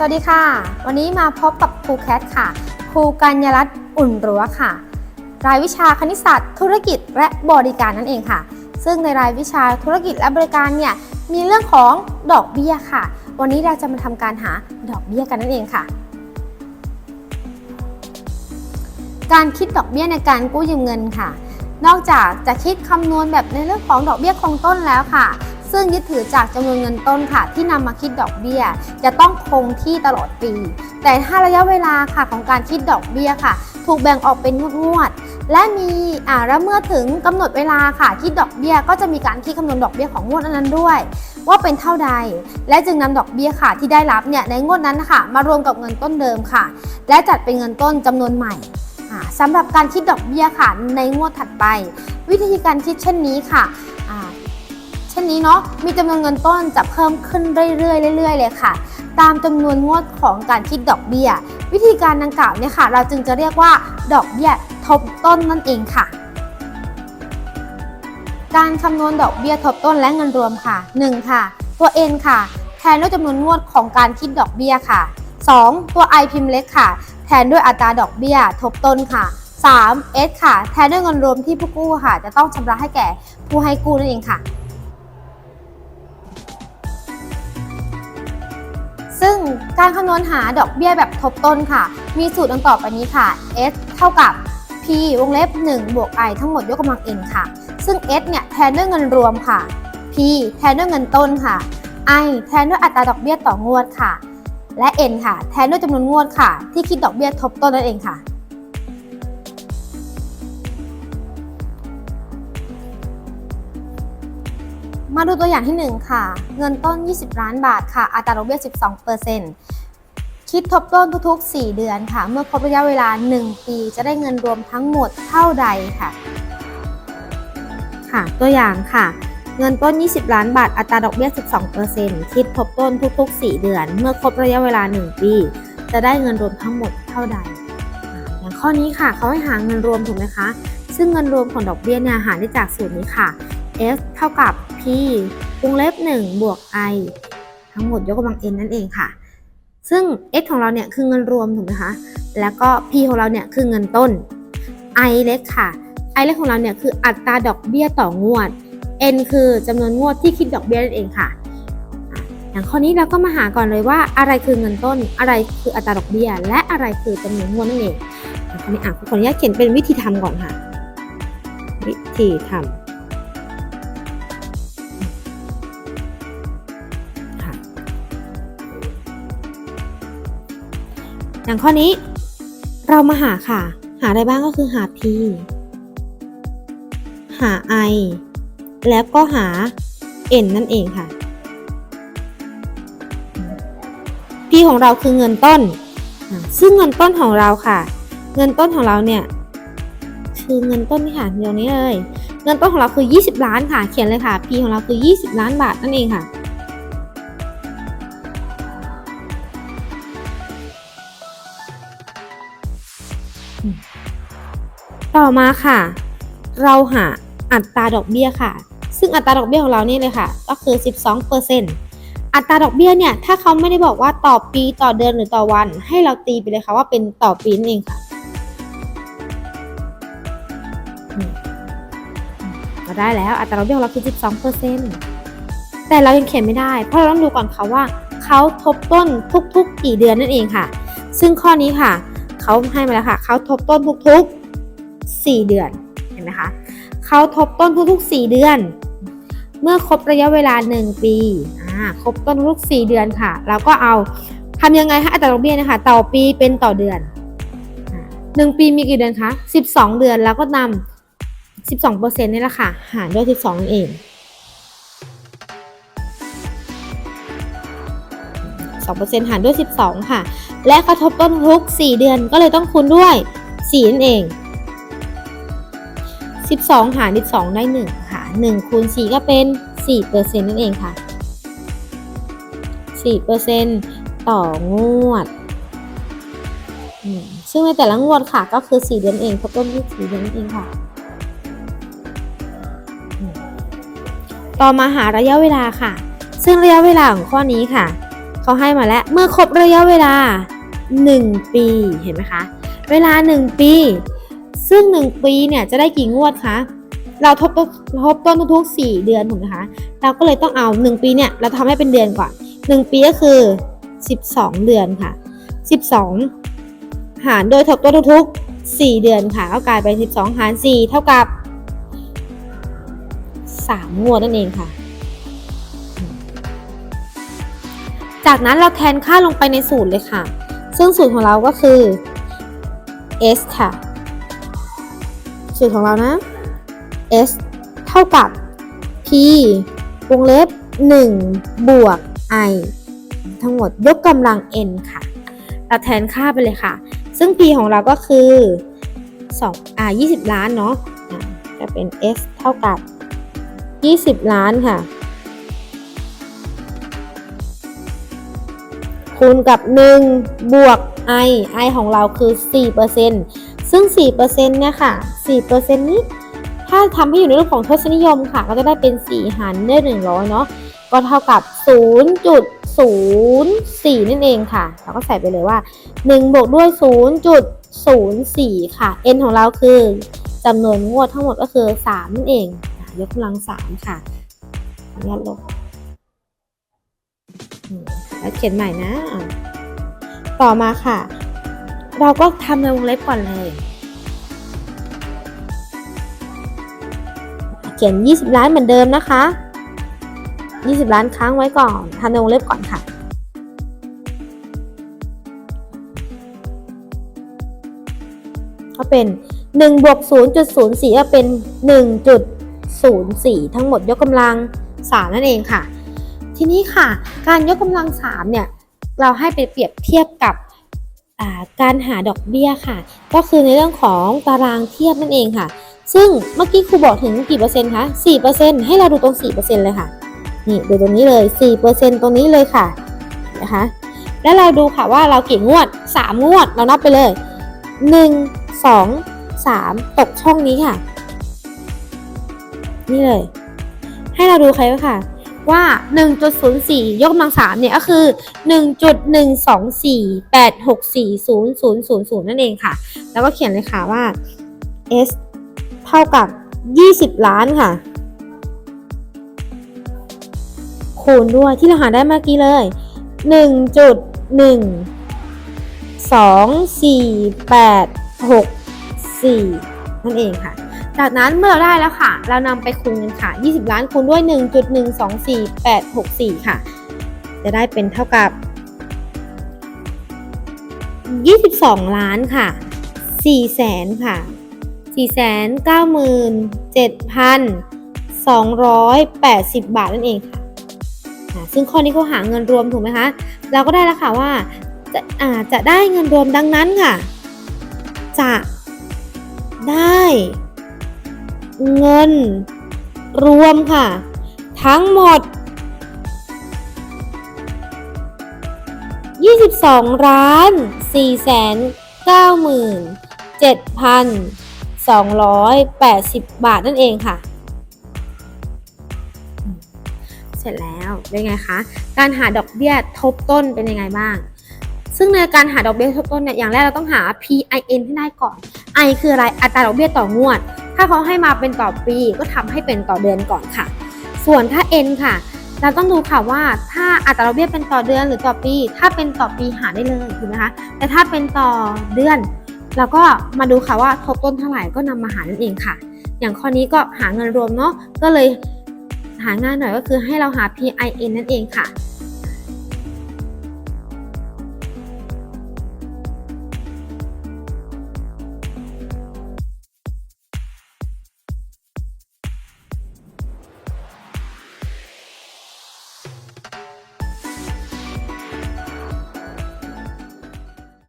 สวัสดีค่ะ วันนี้มาพบกับครูแคทค่ะ ครูกัญญารัตน์อุ่นรั้วค่ะ รายวิชาคณิตศาสตร์ ธุรกิจและบริการนั่นเองค่ะ ซึ่งในรายวิชาธุรกิจและบริการเนี่ยมีเรื่องของดอกเบี้ยค่ะ วันนี้เราจะมาทำการหาดอกเบี้ยกันนั่นเองค่ะ การคิดดอกเบี้ยในการกู้ยืมเงินค่ะ นอกจากจะคิดคำนวณแบบในเรื่องของดอกเบี้ยคงต้นแล้วค่ะ ซึ่งยึดถือจากจำนวนเงินต้นค่ะ ที่นำมาคิดดอกเบี้ย จะต้องคงที่ตลอดปี แต่ถ้าระยะเวลาค่ะของการคิดดอกเบี้ยค่ะ ถูกแบ่งออกเป็นงวดและมีอ่าแล้วเมื่อถึงกำหนดเวลาค่ะคิดดอกเบี้ยก็จะมีการคิดคำนวณดอกเบี้ยของงวดนั้นด้วย ว่าเป็นเท่าใด และจึงนำดอกเบี้ยค่ะที่ได้รับเนี่ยในงวดนั้นนะคะมารวมกับเงินต้นเดิมค่ะ และจัดเป็นเงินต้นจำนวนใหม่อ่าสำหรับการคิดดอกเบี้ยค่ะในงวดถัดไป วิธีการคิดเช่นนี้ค่ะ ช่นนี้เนาะมีจำนวนเงินต้นจะเพิ่มขึ้นเรื่อยๆเรื่อยๆเลยค่ะ ตามจำนวนงวดของการคิดดอกเบี้ย วิธีการดังกล่าวเนี่ยค่ะ เราจึงจะเรียกว่าดอกเบี้ยทบต้นนั่นเองค่ะ การคำนวณดอกเบี้ยทบต้นและเงินรวมค่ะ 1. ค่ะ ตัว n ค่ะ แทนด้วยจำนวนงวดของการคิดดอกเบี้ยค่ะ 2. ตัว i พิมพ์เล็กค่ะ แทนด้วยอัตราดอกเบี้ยทบต้นค่ะ 3. s ค่ะ แทนด้วยเงินรวมที่ผู้กู้ค่ะ จะต้องชำระให้แก่ผู้ให้กู้นั่นเองค่ะ การคำนวณหาดอกเบี้ยแบบทบต้นค่ะ มีสูตรดังต่อไปนี้ค่ะ s เท่ากับ p วงเล็บ 1 บวก i ทั้งหมดยกกำลัง n ค่ะ ซึ่ง s เนี่ยแทนด้วยเงินรวมค่ะ p แทนด้วยเงินต้นค่ะ i แทนด้วยอัตราดอกเบี้ยต่องวดค่ะ และ n ค่ะ แทนด้วยจำนวนงวดค่ะ ที่คิดดอกเบี้ยทบต้นนั่นเองค่ะ มาดูตัวอย่างที่ 1 ค่ะ เงินต้น 20 ล้านบาทค่ะ อัตราดอกเบี้ย 12%คิดทบต้นทุก ๆ 4 เดือนค่ะ เมื่อครบระยะเวลา 1 ปี จะได้เงินรวมทั้งหมดเท่าใดค่ะ ค่ะ ตัวอย่างค่ะ เงินต้น 20 ล้านบาท อัตราดอกเบี้ย 12%คิดทบต้นทุก ๆ 4 เดือน เมื่อครบระยะเวลา 1 ปี จะได้เงินรวมทั้งหมดเท่าใด อย่างข้อนี้ค่ะ เขาให้หาเงินรวมถูกไหมคะ ซึ่งเงินรวมของดอกเบี้ยเนี่ยหาได้จากสูตรนี้ค่ะ s เท่ากับ p วงเล็บ 1 บวก i ทั้งหมดยกกำลัง n นั่นเองค่ะ ซึ่ง s ของเราเนี่ยคือเงินรวมถูกไหมคะ แล้วก็ p ของเราเนี่ยคือเงินต้น i เล็กค่ะ i เล็กของเราเนี่ยคืออัตราดอกเบี้ยต่องวด n คือจำนวนงวดที่คิดดอกเบี้ยนั่นเองค่ะอย่างข้อนี้เราก็มาหาก่อนเลยว่าอะไรคือเงินต้น อะไรคืออัตราดอกเบี้ย และอะไรคือจำนวนงวดนั่นเองอะทีนี้อะขออนุญาตเขียนเป็นวิธีทำก่อนค่ะ วิธีทำ อย่างข้อนี้ เรามาหาค่ะ หาอะไรบ้างก็คือหา p หา i แล้วก็หา n นั่นเองค่ะ p ของเราคือเงินต้น ซึ่งเงินต้นของเราค่ะ เงินต้นของเราเนี่ย คือเงินต้นนี่ค่ะเดี๋ยวนี้เลย เงินต้นของเราคือ 20 ล้านค่ะ เขียนเลยค่ะ p ของเราคือ 20 ล้านบาทนั่นเองค่ะ ต่อมาค่ะ เราหาอัตราดอกเบี้ยค่ะ ซึ่งอัตราดอกเบี้ยของเรานี่เลยค่ะ ก็คือ 12%อัตราดอกเบี้ยเนี่ย ถ้าเขาไม่ได้บอกว่าต่อปีต่อเดือนหรือต่อวัน ให้เราตีไปเลยค่ะว่าเป็นต่อปีนั่นเองค่ะอืมก็ได้แล้วอัตราดอกเบี้ยของเราคือ 12%แต่เรายังเขียนไม่ได้ เพราะเราต้องดูก่อนค่ะว่าเขาทบต้นทุกๆกี่เดือนนั่นเองค่ะ ซึ่งข้อนี้ค่ะ เขาให้มาแล้วค่ะเขาทบต้นทุกๆ 4 เดือนเห็นไหมคะเขาทบต้นทุกๆ 4 เดือน เมื่อครบระยะเวลา 1 ปีอ่าครบต้นทุกๆ4เดือนค่ะ เราก็เอาทำยังไงคะอัตราดอกเบี้ยนะคะต่อปีเป็นต่อเดือนอ่าหนึ่งปีมีกี่เดือนคะ12 เดือนแล้วก็นำ12%นี่แหละค่ะ หารด้วย 12นั่นเอง 2%หารด้วย 12 ค่ะ และกระทบต้นทุก 4 เดือนก็เลยต้องคูณด้วย4นั่นเอง 12 หาร 12 ได้ 1 ค่ะ 1 คูณ 4 ก็เป็น 4%นั่นเองค่ะ 4%ต่องวด ซึ่งในแต่ละงวดค่ะก็คือ 4 เดือนเองทบต้นทุก4เดือนนั่นเองค่ะต่อมาหาระยะเวลาค่ะ ซึ่งระยะเวลาของข้อนี้ค่ะ เขาให้มาแล้ว เมื่อครบระยะเวลา 1 ปีเห็นไหมคะ เวลา 1 ปี ซึ่ง 1 ปีเนี่ยจะได้กี่งวดคะเราทบต้นทบต้นทุกๆ4เดือนถูกไหมคะเราก็เลยต้องเอา 1 ปีเนี่ยเราทำให้เป็นเดือนก่อน 1 ปีก็คือ 12 เดือนค่ะ 12 หารโดยทบต้นทุกๆ4เดือนค่ะก็กลายเป็น 12 หาร 4 เท่ากับ 3 งวดนั่นเองค่ะ จากนั้นเราแทนค่าลงไปในสูตรเลยค่ะ ซึ่งสูตรของเราก็คือ s ค่ะ สูตรของเรานะ s เท่ากับ p วงเล็บ 1 บวก i ทั้งหมดยกกำลัง n ค่ะ เราแทนค่าไปเลยค่ะ ซึ่ง p ของเราก็คือ2อ่า20 ล้านเนาะจะเป็น s เท่ากับ 20 ล้านค่ะ คูณกับ 1 บวก i i ของเราคือ 4%ซึ่ง 4%เนี่ยค่ะ 4%นี้ถ้าทำให้อยู่ในรูปของทศนิยมค่ะ ก็จะได้เป็น 4 หารด้วย100 เนาะก็เท่ากับ 0.04 นั่นเองค่ะ เราก็ใส่ไปเลยว่า 1 บวกด้วย 0.04 ค่ะ n ของเราคือจำนวนงวดทั้งหมดก็คือ 3 นั่นเอง ยกกำลัง 3 ค่ะขออนุญาตลบ แล้วเขียนใหม่นะ ต่อมาค่ะ เราก็ทำในวงเล็บก่อนเลย เขียน 20 ล้านเหมือนเดิมนะคะ 20 ล้านค้างไว้ก่อนทำในวงเล็บก่อนค่ะก็เป็น1บวก0.04ก็เป็น 1.04 ทั้งหมดยกกำลัง 3 นั่นเองค่ะ ทีนี้ค่ะ การยกกำลัง3เนี่ยเราให้ไปเปรียบเทียบกับการหาดอกเบี้ยค่ะ ก็คือในเรื่องของตารางเทียบนั่นเองค่ะ ซึ่งเมื่อกี้ครูบอกถึงกี่เปอร์เซ็นต์คะ4%ให้เราดูตรง4%เปอร์เซ็นต์เลยค่ะ นี่ดูตรงนี้เลย4%ตรงนี้เลยค่ะนะคะ แล้วเราดูค่ะว่าเรากี่งวด3งวดเรานับไปเลย1 2 3ตกช่องนี้ค่ะ นี่เลย ให้เราดูใครไว้ค่ะ ว่า 1.04 ยกกำลัง3เนี่ยก็คือ 1.12486400000 นั่นเองค่ะ แล้วก็เขียนเลยค่ะว่า s เท่ากับ 20 ล้านค่ะ คูณด้วยที่เราหาได้เมื่อกี้เลย 1.1 2 4 8 6 4 นั่นเองค่ะ จากนั้นเมื่อเราได้แล้วค่ะ เรานำไปคูณกันค่ะ 20 ล้านคูณด้วย 1.124ค่ะ จะได้เป็นเท่ากับ 22 ล้านค่ะ 4 แสนค่ะ497,280 บาทนั่นเองค่ะซึ่งข้อนี้เขาหาเงินรวมถูกไหมคะ เราก็ได้แล้วค่ะว่าจะอ่าจะได้เงินรวมดังนั้นค่ะ จะได้ เงิน รวมค่ะ ทั้งหมด 22ล้าน4แสน9หมื่น7,280 บาทนั่นเองค่ะ เสร็จแล้วเป็นไงคะ การหาดอกเบี้ยทบต้นเป็นยังไงบ้าง ซึ่งในการหาดอกเบี้ยทบต้นเนี่ย อย่างแรกเราต้องหา PIN ให้ได้ก่อน I คืออะไร อัตราดอกเบี้ยต่องวด ถ้าเขาให้มาเป็นต่อปีก็ทำให้เป็นต่อเดือนก่อนค่ะ ส่วนถ้า N ค่ะ เราต้องดูค่ะว่าถ้าอัตราดอกเบี้ยเป็นต่อเดือนหรือต่อปี ถ้าเป็นต่อปีหาได้เลยถูกไหมคะ แต่ถ้าเป็นต่อเดือนเราก็มาดูค่ะว่าทบต้นเท่าไหร่ก็นำมาหานั่นเองค่ะ อย่างข้อนี้ก็หาเงินรวมเนาะก็เลยหาง่ายหน่อยก็คือให้เราหา PIN นั่นเองค่ะ